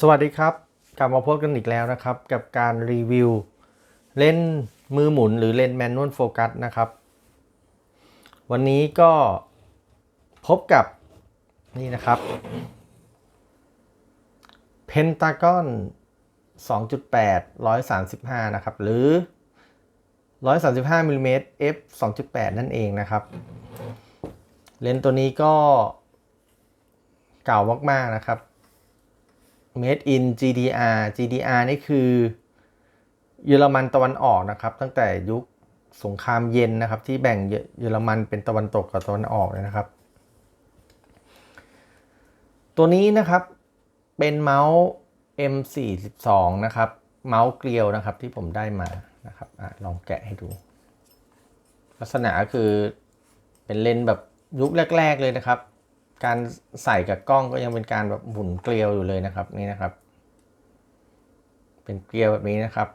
สวัสดีครับ กลับมาพบกันอีกแล้วนะครับ กับการรีวิว เล่นมือหมุนหรือเลนแมนนวลโฟกัสนะครับ วันนี้ก็พบกับนี่นะครับ Pentagon 2.8 135 นะครับ หรือ 135มิลลิเมตร f 2.8 นั่นเองนะครับ เลนส์ตัวนี้ก็เก่ามากๆนะครับ Made in GDR GDR นี่คือเยอรมันตะวันออกนะครับ ตั้งแต่ยุคสงครามเย็นนะครับ ที่แบ่งเยอรมันเป็นตะวันตกกับตะวันออกเลยนะครับ ตัวนี้นะครับเป็นเมาส์ M42 นะครับ เมาส์เกลียวนะครับที่ผมได้มานะครับอลองแกะให้ดู ลักษณะคือเป็นเลนแบบยุคแรก ๆ เลยนะครับ การใส่กับกล้องก็ยังเป็นการแบบหมุนเกลียวอยู่เลยนะครับนี่นะครับ เป็นเกลียวแบบนี้นะครับ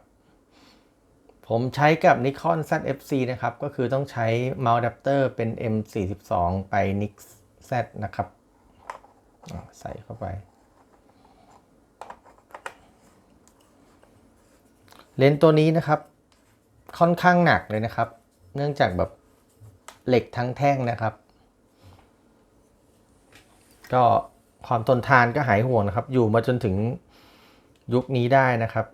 ผมใช้กับ Nikon ZFC นะครับ ก็คือต้องใช้เมาส์อะแดปเตอร์เป็น M42 ไป Nix Z นะครับใส่เข้าไป เลนส์ตัวนี้นะครับ ค่อนข้างหนักเลยนะครับ เนื่องจากแบบเหล็กทั้งแท่งนะครับ ก็ความทนทานก็หายห่วงนะครับ อยู่มาจนถึงยุคนี้ได้นะครับ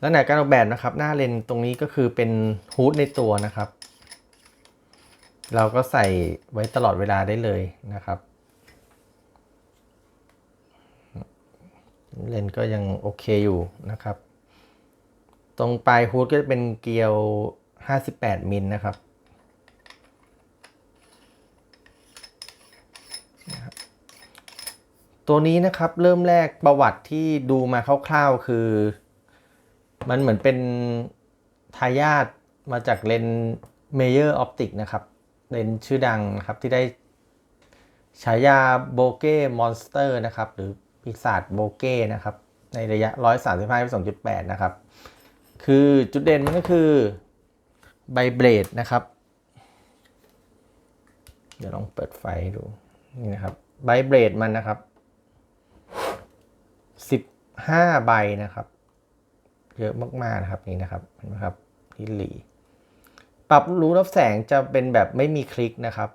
แล้วไหนการออกแบบนะครับ หน้าเลนส์ตรงนี้ก็คือเป็นฮูดในตัวนะครับ เราก็ใส่ไว้ตลอดเวลาได้เลยนะครับ เลนส์ก็ยังโอเคอยู่นะครับ ตรงปลายฮูดก็จะเป็นเกลียว 58 มิลนะครับ ตัวนี้นะครับเริ่มแรกประวัติที่ดูมาคร่าวๆคือ มันเหมือนเป็นทายาทมาจากเลนเมเยอร์ออปติกนะครับเลนชื่อดังนะครับที่ได้ฉายาโบเก้มอนสเตอร์นะครับ หรือปีศาจโบเก้นะครับ ในระยะ 135 2.8 นะครับ คือจุดเด่นมันก็คือไบเบรดนะครับ เดี๋ยวลองเปิดไฟดูนี่นะครับไบเบรดมันนะครับ 5 ใบนะครับ เยอะมากๆนะครับนี่นะครับเห็นไหมครับที่หลีปรับรูรับแสงจะเป็นแบบไม่มีคลิกนะครับ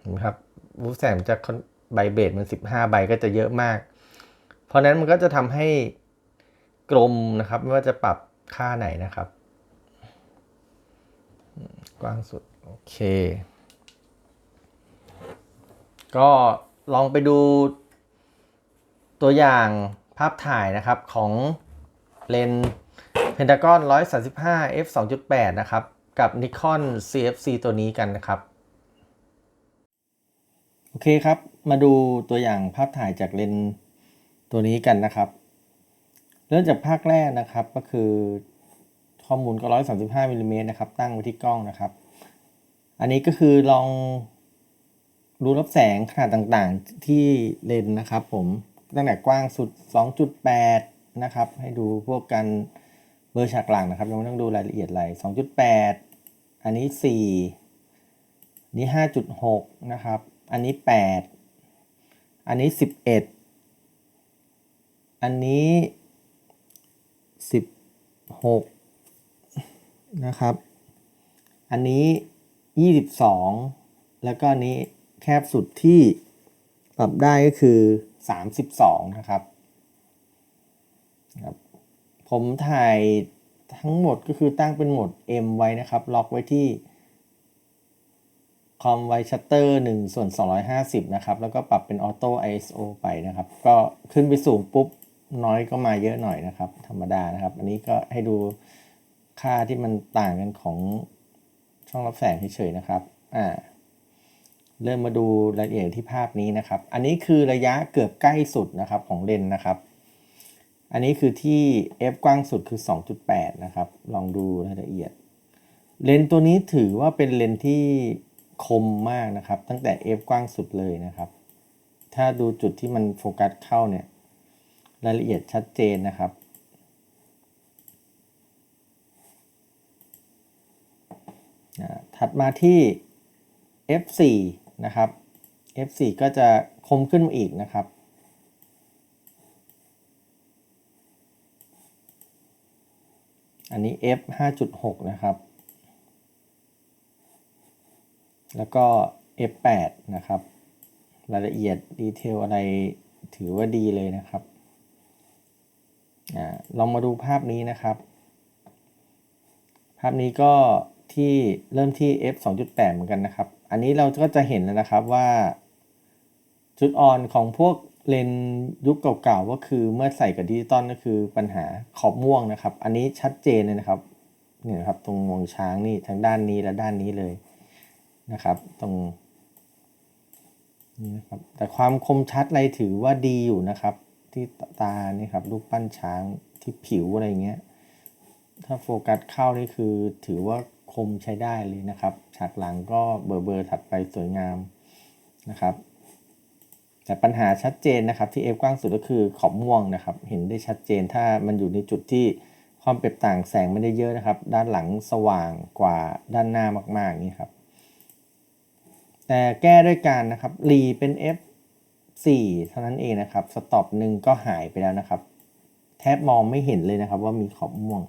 เห็นไหมครับรูแสงจะใบเบรดมัน 15 ใบก็จะเยอะมาก เพราะนั้นมันก็จะทำให้กลมนะครับ ไม่ว่าจะปรับค่าไหนนะครับ กว้างสุด โอเค ก็ลองไปดูตัวอย่าง ภาพถ่ายนะครับของเลนส์ Pentagon 135 f 2.8 นะครับ กับ Nikon CFC ตัวนี้กันนะครับ โอเคครับ มาดูตัวอย่างภาพถ่ายจากเลนส์ตัวนี้กันนะครับ เริ่มจากภาคแรกนะครับก็คือข้อมูลก็ 135มิลลิเมตรนะครับ ตั้งไว้ที่กล้องนะครับ อันนี้ก็คือลองรูรับแสงขนาดต่างๆที่เลนส์นะครับผม ตั้งแต่กว้างสุด 2.8 นะครับ ให้ดูพวกกันเบอร์ฉากหลังนะครับยังไม่ต้องดูรายละเอียดอะไร 2.8 อันนี้ 4 นี่5.6 นะครับ อันนี้ 8 อันนี้ 11 อันนี้ 16 นะครับ อันนี้ 22 แล้วก็อันนี้แคบสุดที่ ปรับได้ก็คือ 32 นะครับครับ ผมถ่ายทั้งหมดก็คือตั้งเป็นโหมด M ไว้นะครับ ล็อกไว้ที่คอมไวชัตเตอร์1ส่วน 250 นะครับ แล้วก็ปรับเป็นออโต้ ISO ไปนะครับ ก็ขึ้นไปสูงปุ๊บ น้อยก็มาเยอะหน่อยนะครับ ธรรมดานะครับ อันนี้ก็ให้ดูค่าที่มันต่างกันของช่องรับแสงเฉยๆนะครับ อ่า เริ่มมาดูรายละเอียดที่ภาพนี้นะครับ อันนี้คือระยะเกือบใกล้สุดนะครับของเลนนะครับ อันนี้คือที่ f กว้างสุดคือ 2.8 นะครับ ลองดูรายละเอียด เลนตัวนี้ถือว่าเป็นเลนที่คมมากนะครับ ตั้งแต่ f กว้างสุดเลยนะครับ ถ้าดูจุดที่มันโฟกัสเข้าเนี่ย รายละเอียดชัดเจนนะครับถัดมาที่ F4 นะครับ F4 ก็จะคมขึ้นมาอีกนะครับ อันนี้ F 5.6 นะครับ แล้วก็ F 8นะครับ รายละเอียดดีเทลอะไรถือว่าดีเลยนะครับอลองมาดูภาพนี้นะครับ ภาพนี้ก็ ที่เริ่มที่ f 2.8 เหมือนกันนะครับ อันนี้เราก็จะเห็นแล้วนะครับว่า จุดอ่อนของพวกเลนยุคเก่าๆ ก็คือเมื่อใส่กับดิจิตอลก็คือปัญหาขอบม่วงนะครับ อันนี้ชัดเจนเลยนะครับนี่นะครับตรงงวงช้างนี่ทั้งด้านนี้และด้านนี้เลยนะครับ ตรงนี่นะครับแต่ความคมชัดอะไรถือว่าดีอยู่นะครับ ที่ตานี่ครับรูปปั้นช้างที่ผิวอะไรเงี้ยถ้าโฟกัสเข้านี่คือถือว่า คมใช้ได้เลยนะครับ ฉากหลังก็เบอร์เบอร์ถัดไปสวยงามนะครับ แต่ปัญหาชัดเจนนะครับที่ f กว้างสุดก็คือขอบม่วงนะครับ เห็นได้ชัดเจนถ้ามันอยู่ในจุดที่ความเปรียบต่างแสงไม่ได้เยอะนะครับ ด้านหลังสว่างกว่าด้านหน้ามากๆนี่ครับ แต่แก้ด้วยการนะครับรีเป็น f 4เท่านั้นเองนะครับ สต็อปหนึ่งก็หายไปแล้วนะครับ แทบมองไม่เห็นเลยนะครับว่ามีขอบม่วง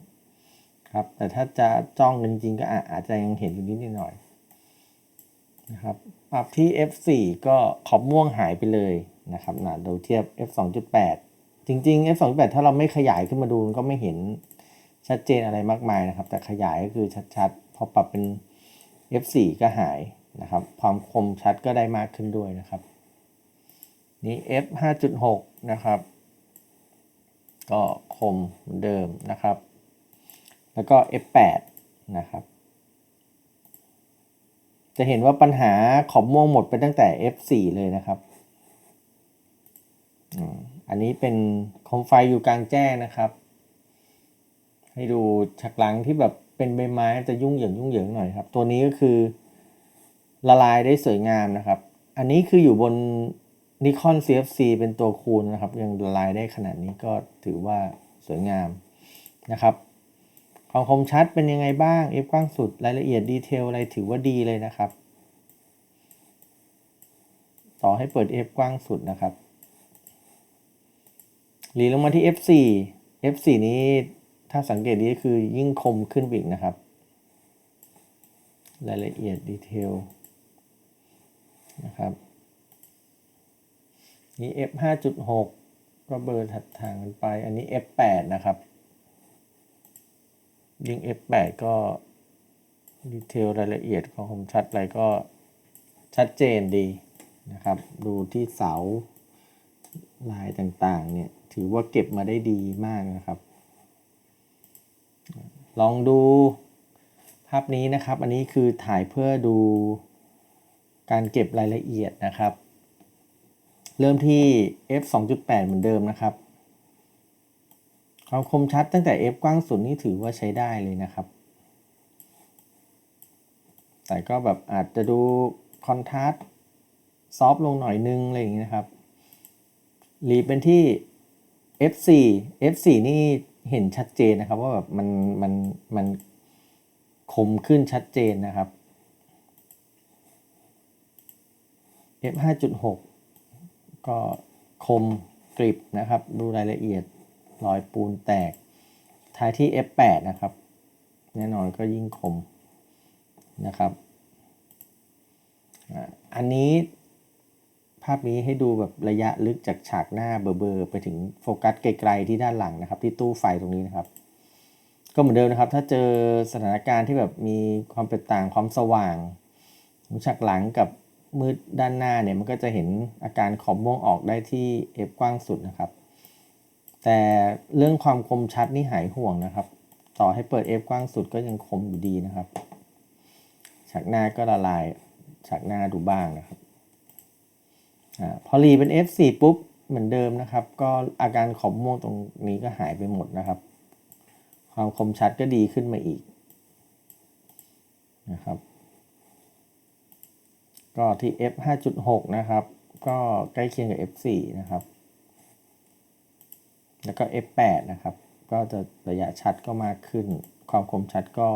ครับ แต่ถ้าจะจ้องจริงๆก็อาจจะยังเห็นอยู่นิดหน่อยนะครับปรับที่ f4 ก็ขอบม่วงหายไปเลยนะครับนะเราเทียบ f 2.8 จริง ๆ f 2.8 ถ้าเราไม่ขยายขึ้นมาดูก็ไม่เห็นชัดเจนอะไรมากมายนะครับ แต่ขยายก็คือชัดๆ พอปรับเป็น f4 ก็หายนะครับ ความคมชัดก็ได้มากขึ้นด้วยนะครับ นี่ f 5.6 นะครับ ก็คมเหมือนเดิมนะครับ แล้วก็ f 8 นะครับ จะเห็นว่าปัญหาขอบม่วงหมดไปตั้งแต่ F4 เลยนะครับอันนี้เป็นโคมไฟอยู่กลางแจ้งนะครับ ให้ดูฉากหลังที่แบบเป็นใบไม้จะยุ่งเหยิงยุ่งเหยิงหน่อยครับ ตัวนี้ก็คือละลายได้สวยงามนะครับ อันนี้คืออยู่บน Nikon CFC เป็นตัวคูณนะครับ ยังละลายได้ขนาดนี้ก็ถือว่าสวยงามนะครับ ความคมชัดเป็นยังไงบ้าง f กว้างสุดรายละเอียดดีเทลอะไรถือว่าดีเลยนะครับ ต่อให้เปิด f กว้างสุดนะครับหลีลงมาที่ f4 f4 นี้ถ้าสังเกตดีคือยิ่งคมขึ้นอีกนะครับ รายละเอียดดีเทลนะครับนี่ f 5.6ก็เบอร์ถัดทางกันไป อันนี้ f 8นะครับ ยิ่ง F8 ก็ดีเทลรายละเอียดของคมชัดอะไรก็ชัดเจนดีนะครับ ดูที่เสาลายต่างๆเนี่ยถือว่าเก็บมาได้ดีมากนะครับ ลองดูภาพนี้นะครับ อันนี้คือถ่ายเพื่อดูการเก็บรายละเอียดนะครับ เริ่มที่ f 2.8 เหมือนเดิมนะครับ ความคมชัดตั้งแต่ f กว้างสุดนี่ถือว่าใช้ได้เลยนะครับ แต่ก็แบบอาจจะดูคอนทราสต์ซอฟลงหน่อยนึงอะไรอย่างนี้นะครับรีเป็นที่ f4 f4 นี่เห็นชัดเจนนะครับว่าแบบมันมันมันคมขึ้นชัดเจนนะครับ f 5.6ก็คมกริบนะครับ ดูรายละเอียด รอยปูนแตก ท้ายที่ F8 นะครับ แน่นอนก็ยิ่งคมนะครับ อันนี้ภาพนี้ให้ดูแบบระยะลึกจากฉากหน้าเบอร์ไปถึงโฟกัสไกลๆที่ด้านหลังนะครับ ที่ตู้ไฟตรงนี้นะครับ ก็เหมือนเดิมนะครับ ถ้าเจอสถานการณ์ที่แบบมีความแตกต่างความสว่างของฉากหลังกับมืดด้านหน้าเนี่ยมันก็จะเห็นอาการขอบม่วงออกได้ที่ f กว้างสุดนะครับ แต่เรื่องความคมชัดนี่หายห่วงนะครับ ต่อให้เปิด f กว้างสุดก็ยังคมอยู่ดีนะครับฉากหน้าก็ละลายฉากหน้าดูบ้างนะครับอพอรีเป็น f4 ปุ๊บเหมือนเดิมนะครับ ก็อาการขอบม่วงตรงนี้ก็หายไปหมดนะครับ ความคมชัดก็ดีขึ้นมาอีกนะครับ ก็ที่ f 5.6 นะครับ ก็ใกล้เคียงกับ f 4นะครับ แล้วก็ f 8 นะครับ ก็จะระยะชัดก็มากขึ้น ความคมชัดก็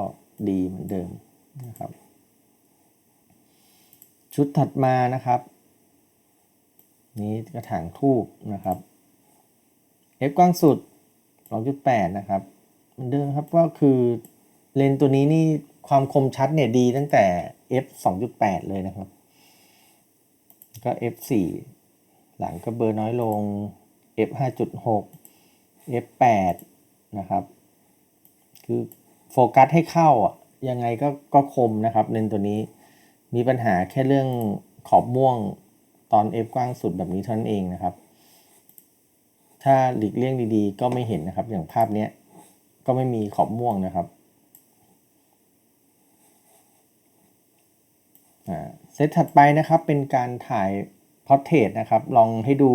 ดีเหมือนเดิมนะครับ ชุดถัดมานะครับ นี้กระถางทูบนะครับ f กว้างสุด 2.8 นะครับเหมือนเดิมครับก็คือเลนส์ตัวนี้นี่ความคมชัดเนี่ยดีตั้งแต่ f 2.8 เลยนะครับ ก็ f 4หลังก็เบอร์น้อยลง f 5.6 f 8 นะครับ คือโฟกัสให้เข้าอะยังไงก็ก็คมนะครับเลนส์ตัวนี้มีปัญหาแค่เรื่องขอบม่วงตอน f กว้างสุดแบบนี้เท่านั้นเองนะครับ ถ้าหลีกเลี่ยงดีๆ ก็ไม่เห็นนะครับ อย่างภาพเนี้ยก็ไม่มีขอบม่วงนะครับอ่าเซตถัดไปนะครับเป็นการถ่ายพอร์เทรตนะครับ ลองให้ดู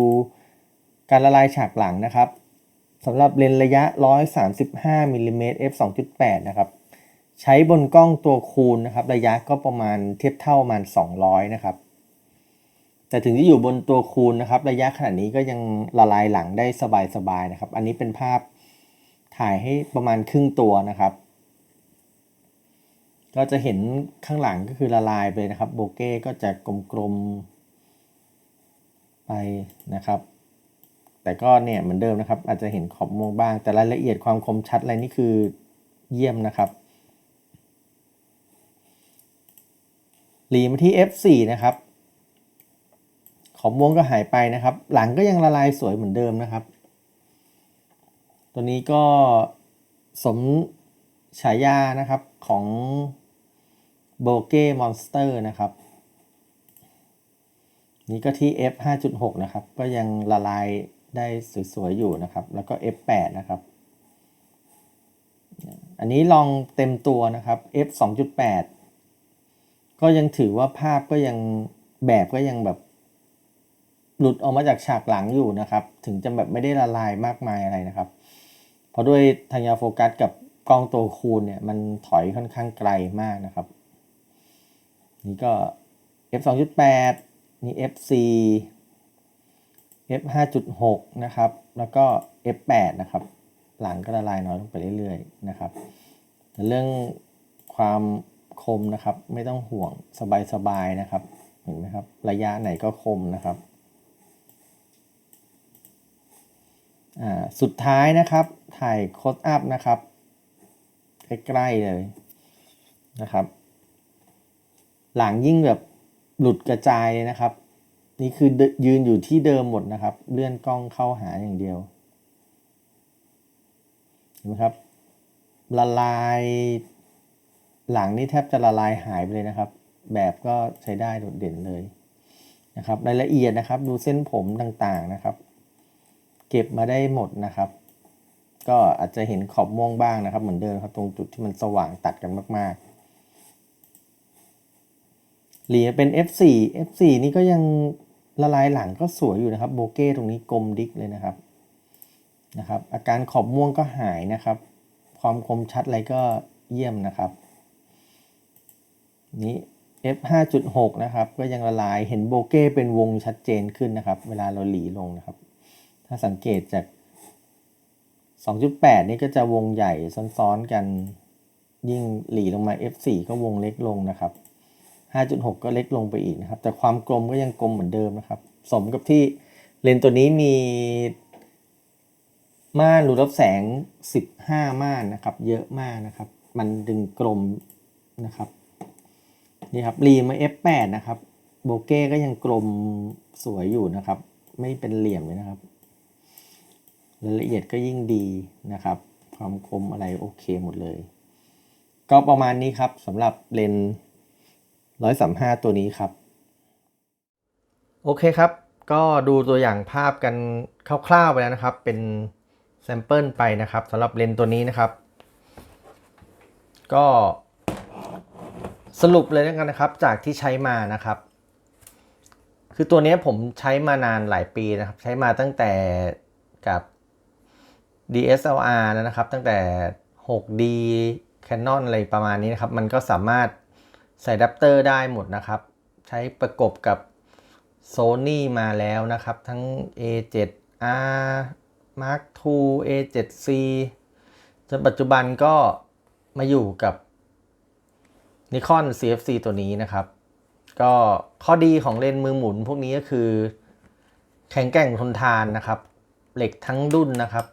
การละลายฉากหลังนะครับ สำหรับเลนส์ระยะ 135มิลลิเมตร f 2.8 นะครับ ใช้บนกล้องตัวคูณนะครับ ระยะก็ประมาณเทียบเท่าประมาณ 200 นะครับ แต่ถึงที่อยู่บนตัวคูณนะครับ ระยะขนาดนี้ก็ยังละลายหลังได้สบายๆนะครับ อันนี้เป็นภาพถ่ายให้ประมาณครึ่งตัวนะครับ ก็จะเห็นข้างหลังก็คือละลายไปนะครับ โบเก้ก็จะกลมๆไปนะครับ แต่ก็เนี่ยเหมือนเดิมนะครับ อาจจะเห็นขอบม่วงบ้าง แต่รายละเอียดความคมชัดอะไรนี่คือเยี่ยมนะครับหลีมาที่ F4 นะครับ ขอบม่วงก็หายไปนะครับ หลังก็ยังละลายสวยเหมือนเดิมนะครับ ตัวนี้ก็สมฉายานะครับของโบเก้มอนสเตอร์นะครับ นี่ก็ที่ f 5.6 นะครับ ก็ยังละลาย ได้สวยๆอยู่นะครับ แล้วก็ f 8 นะครับ อันนี้ลองเต็มตัวนะครับ f 2.8 ก็ยังถือว่าภาพก็ยังแบบก็ยังแบบ หลุดออกมาจากฉากหลังอยู่นะครับ ถึงจะแบบไม่ได้ละลายมากมายอะไรนะครับ เพราะด้วยทางยาโฟกัสกับกล้องตัวคูณเนี่ยมันถอยค่อนข้างไกลมากนะครับ นี่ก็ f 2.8นี่ f 4 f 5.6นะครับ แล้วก็ f 8นะครับ หลังก็ละลายน้อยลงไปเรื่อยๆนะครับแต่เรื่องความคมนะครับ ไม่ต้องห่วงสบายๆนะครับ เห็นไหมครับ ระยะไหนก็คมนะครับอ่าสุดท้ายนะครับ ถ่ายโคดอัพนะครับ ใกล้ๆเลยนะครับ หลังยิ่งแบบหลุดกระจายเลยนะครับ นี่คือยืนอยู่ที่เดิมหมดนะครับ เลื่อนกล้องเข้าหาอย่างเดียว เห็นไหมครับ ละลายหลังนี่แทบจะละลายหายไปเลยนะครับ แบบก็ใช้ได้โดดเด่นเลยนะครับรายละเอียดนะครับ ดูเส้นผมต่างๆนะครับ เก็บมาได้หมดนะครับ ก็อาจจะเห็นขอบม่วงบ้างนะครับ เหมือนเดิมครับ ตรงจุดที่มันสว่างตัดกันมากๆเหลียเป็น F4 F4 นี่ก็ยัง ละลายหลังก็สวยอยู่นะครับโบเก้ตรงนี้กลมดิกเลยนะครับนะครับ อาการขอบม่วงก็หายนะครับ ความคมชัดอะไรก็เยี่ยมนะครับ นี้ f 5.6นะครับ ก็ยังละลายเห็นโบเก้เป็นวงชัดเจนขึ้นนะครับ เวลาเราหลีลงนะครับ ถ้าสังเกตจาก 2.8 นี่ก็จะวงใหญ่ซ้อนๆกันยิ่งหลีลงมา f4 ก็วงเล็กลงนะครับ 5.6 ก็เล็กลงไปอีกนะครับ แต่ความกลมก็ยังกลมเหมือนเดิมนะครับ สมกับที่เลนส์ตัวนี้มี ม่านรูรับแสง 15 ม่านนะครับ เยอะมากนะครับ มันดึงกลมนะครับนี่ครับรีมา F8 นะครับโบเก้ก็ยังกลมสวยอยู่นะครับ ไม่เป็นเหลี่ยมเลยนะครับรายละเอียดก็ยิ่งดีนะครับ ความคมอะไรโอเคหมดเลย ก็ประมาณนี้ครับสำหรับเลนส์ 135 ตัวนี้ครับ โอเคครับ ก็ดูตัวอย่างภาพกันคร่าวๆไปแล้วนะครับ เป็นแซมเปิลไปนะครับสำหรับเลนตัวนี้นะครับ ก็สรุปเลยแล้วกันนะครับ จากที่ใช้มานะครับ คือตัวนี้ผมใช้มานานหลายปีนะครับ ใช้มาตั้งแต่กับ DSLR นะครับ ตั้งแต่ 6D Canon อะไรประมาณนี้นะครับ มันก็สามารถ ใส่อะแดปเตอร์ได้หมดนะครับ ใช้ประกบกับ Sony มาแล้วนะครับ ทั้ง A7R Mark II A7C จนปัจจุบันก็มาอยู่กับ Nikon CFC ตัวนี้นะครับ ก็ข้อดีของเลนส์มือหมุนพวกนี้ก็คือ แข็งแกร่งทนทานนะครับ เหล็กทั้งดุนนะครับ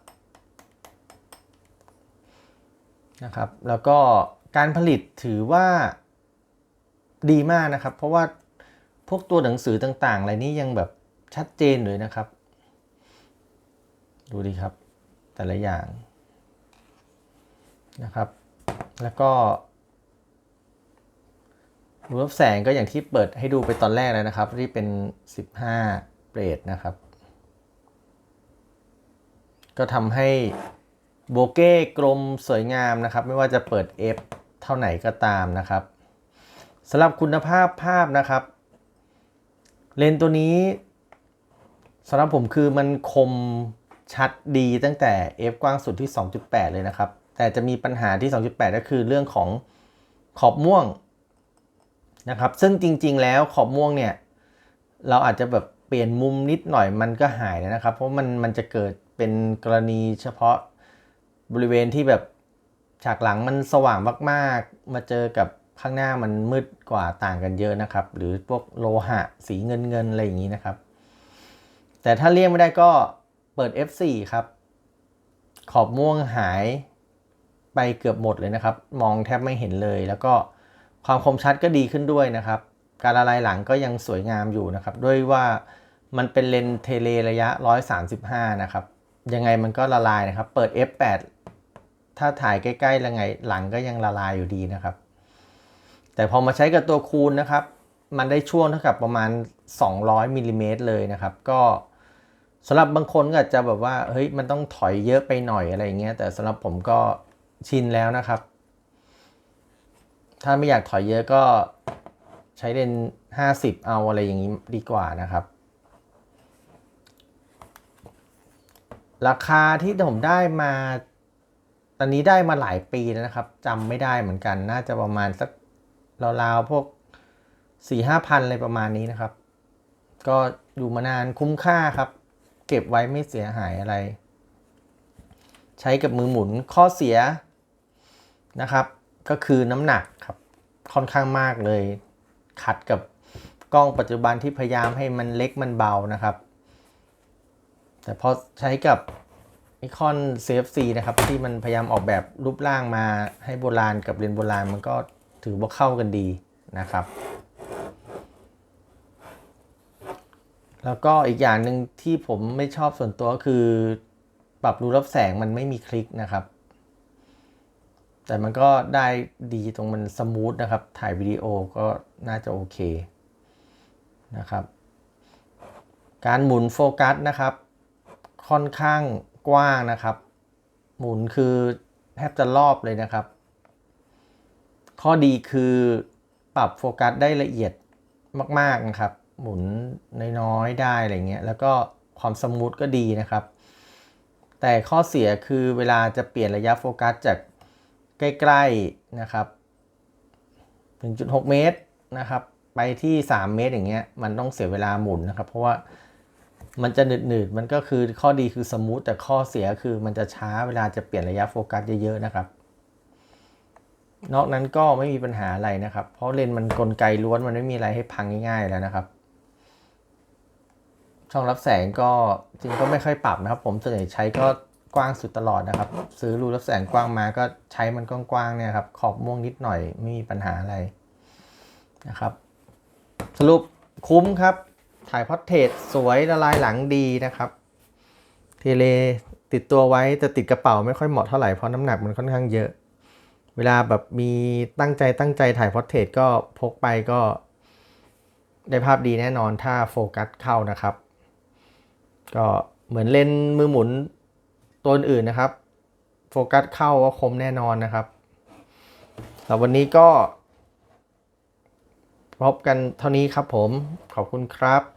นะครับ แล้วก็การผลิตถือว่า ดีมากนะครับ เพราะว่าพวกตัวหนังสือต่างๆ อะไรนี้ยังแบบชัดเจนเลยนะครับ ดูดีครับ แต่ละอย่างนะครับ แล้วก็รูรับแสงก็อย่างที่เปิดให้ดูไปตอนแรกแล้วนะครับ ที่เป็น 15 เปรตนะครับ ก็ทำให้โบเก้กลมสวยงามนะครับ ไม่ว่าจะเปิด F เท่าไหนก็ตามนะครับ สำหรับคุณภาพภาพนะครับ เลนส์ตัวนี้สำหรับผมคือมันคมชัดดีตั้งแต่ F กว้างสุดที่ 2.8 เลยนะครับ แต่จะมีปัญหาที่ 2.8 ก็คือเรื่องของขอบม่วงนะครับ ซึ่งจริง ๆ แล้วขอบม่วงเนี่ย เราอาจจะแบบเปลี่ยนมุมนิดหน่อยมันก็หายนะครับ เพราะมันมันจะเกิดเป็นกรณีเฉพาะบริเวณที่แบบฉากหลังมันสว่างมาก ๆ มาเจอกับ ข้างหน้ามันมืดกว่าต่างกันเยอะนะครับ หรือพวกโลหะสีเงินเงินอะไรอย่างนี้นะครับ แต่ถ้าเลี่ยงไม่ได้ก็เปิด F4 ครับ ขอบม่วงหายไปเกือบหมดเลยนะครับ มองแทบไม่เห็นเลย แล้วก็ความคมชัดก็ดีขึ้นด้วยนะครับ การละลายหลังก็ยังสวยงามอยู่นะครับ ด้วยว่ามันเป็นเลนส์เทเลระยะ 135 นะครับ ยังไงมันก็ละลายนะครับ เปิด F8 ถ้าถ่ายใกล้ๆล้วไงหลังก็ยังละลายอยู่ดีนะครับ แต่พอมาใช้กับตัวคูณนะครับ มันได้ช่วงเท่ากับประมาณ 200มิลลิเมตรเลยนะครับ ก็สำหรับบางคนก็จะแบบว่าเฮ้ยมันต้องถอยเยอะไปหน่อยอะไรอย่างเงี้ยแต่สำหรับผมก็ชินแล้วนะครับ ถ้าไม่อยากถอยเยอะก็ใช้เลน50 เอาอะไรอย่างนี้ดีกว่านะครับ ราคาที่ผมได้มา ตอนนี้ได้มาหลายปีแล้วนะครับจำไม่ได้เหมือนกัน น่าจะประมาณสัก ราวๆพวกสี่ห้าพันอะไรประมาณนี้นะครับ ก็อยู่มานานคุ้มค่าครับ เก็บไว้ไม่เสียหายอะไร ใช้กับมือหมุนข้อเสียนะครับ ก็คือน้ำหนักครับค่อนข้างมากเลย ขัดกับกล้องปัจจุบันที่พยายามให้มันเล็กมันเบานะครับ แต่พอใช้กับนิคอน CFC นะครับ ที่มันพยายามออกแบบรูปร่างมาให้โบราณกับเรียนโบราณมันก็ ถือว่าเข้ากันดีนะครับ แล้วก็อีกอย่างหนึ่งที่ผมไม่ชอบส่วนตัวก็คือ ปรับรูรับแสงมันไม่มีคลิกนะครับ แต่มันก็ได้ดีตรงมันสมูทนะครับ ถ่ายวิดีโอก็น่าจะโอเคนะครับ การหมุนโฟกัสนะครับ ค่อนข้างกว้างนะครับ หมุนคือแทบจะรอบเลยนะครับ ข้อดีคือปรับโฟกัสได้ละเอียดมากๆนะครับ หมุนน้อยๆได้อะไรเงี้ย แล้วก็ความสมูทก็ดีนะครับ แต่ข้อเสียคือเวลาจะเปลี่ยนระยะโฟกัสจากใกล้ๆนะครับ1.6 เมตรนะครับ ไปที่ 3 เมตรอย่างเงี้ย มันต้องเสียเวลาหมุนนะครับ เพราะว่ามันจะหนืดๆ มันก็คือข้อดีคือสมูทแต่ข้อเสียคือมันจะช้าเวลาจะเปลี่ยนระยะโฟกัสเยอะๆนะครับ นอกนั้นก็ไม่มีปัญหาอะไรนะครับ เพราะเลนส์มันกลไกล้วนมันไม่มีอะไรให้พังง่ายๆแล้วนะครับ ช่องรับแสงก็จริงก็ไม่ค่อยปรับนะครับ ผมส่วนใหญ่ใช้ก็กว้างสุดตลอดนะครับ ซื้อรูรับแสงกว้างมาก็ใช้มันกว้างๆเนี่ยครับ ขอบม่วงนิดหน่อยไม่มีปัญหาอะไรนะครับ สรุปคุ้มครับ ถ่ายพอร์เทรตสวยละลายหลังดีนะครับ เทเลติดตัวไว้แต่ติดกระเป๋าไม่ค่อยเหมาะเท่าไหร่เพราะน้ำหนักมันค่อนข้างเยอะ เวลาแบบมีตั้งใจตั้งใจถ่ายพอร์เทรตก็พกไปก็ได้ภาพดีแน่นอนถ้าโฟกัสเข้านะครับ ก็เหมือนเล่นมือหมุนตัวอื่นนะครับ โฟกัสเข้าก็คมแน่นอนนะครับสำหรับวันนี้ก็พบกันเท่านี้ครับผม ขอบคุณครับ